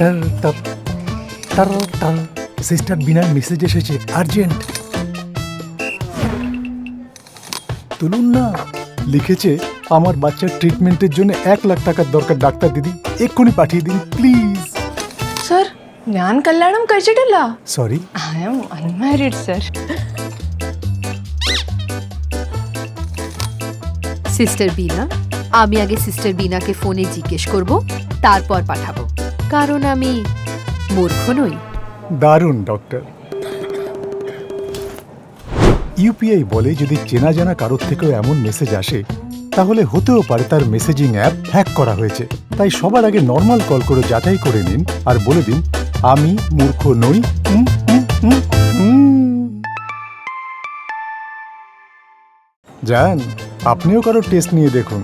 টার টার টার টার সিস্টার বিনার মেসেজ এসেছে আর্জেন্ট তুলুন না লিখেছে আমার বাচ্চার ট্রিটমেন্টের জন্য এক লাখ টাকার দরকার ডাক্তার দিদি এক্ষুনি পাঠিয়ে দিন প্লিজ സർ ഞാൻ കല്യാണം കഴിച്ചിട്ടില്ല sorry I am unmarried sir sister Bina আমি আগে সিস্টার বিনাকে ফোনে জিজ্ঞেস করব তারপর পাঠাবো কারণ আমি মূর্খ নই। দারুণ, ডক্টর। ইউপিআই বলে যদি চেনা জানা কারোর থেকেও এমন মেসেজ আসে, তাহলে হতেও পারে তার মেসেজিং অ্যাপ হ্যাক করা হয়েছে। তাই সবার আগে নর্মাল কল করে যাচাই করে নিন আর বলে দিন, আমি মূর্খ নই। যান আপনিও কারও টেস্ট নিয়ে দেখুন।